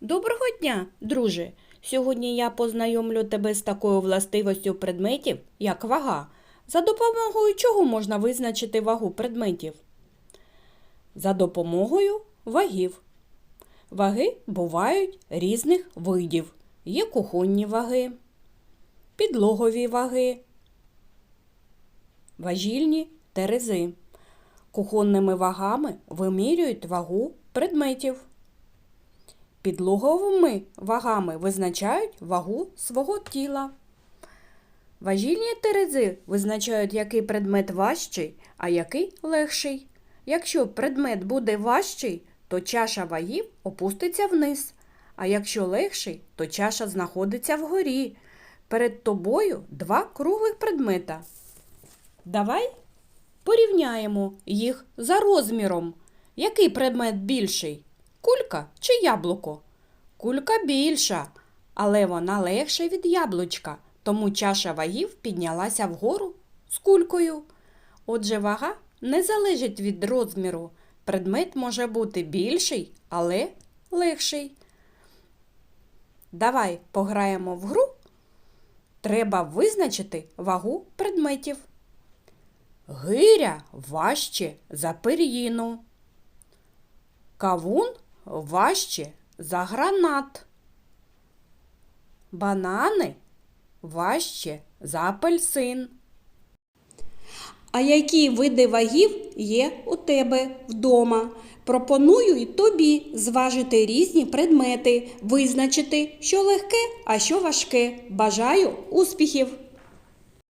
Доброго дня, друже! Сьогодні я познайомлю тебе з такою властивостю предметів, як вага. За допомогою чого можна визначити вагу предметів? За допомогою вагів. Ваги бувають різних видів. Є кухонні ваги, підлогові ваги, важільні терези. Кухонними вагами вимірюють вагу предметів. Підлоговими вагами визначають вагу свого тіла. Важільні терези визначають, який предмет важчий, а який легший. Якщо предмет буде важчий, то чаша вагів опуститься вниз, а якщо легший, то чаша знаходиться вгорі. Перед тобою два круглих предмета. Давай порівняємо їх за розміром. Який предмет більший? Кулька чи яблуко? Кулька більша, але вона легша від яблучка, тому чаша вагів піднялася вгору з кулькою. Отже, вага не залежить від розміру. Предмет може бути більший, але легший. Давай пограємо в гру. Треба визначити вагу предметів. Гиря важче за пир'їну. Кавун важче за гранат. Банани важче за апельсин. А які види вагів є у тебе вдома? Пропоную й тобі зважити різні предмети, визначити, що легке, а що важке. Бажаю успіхів!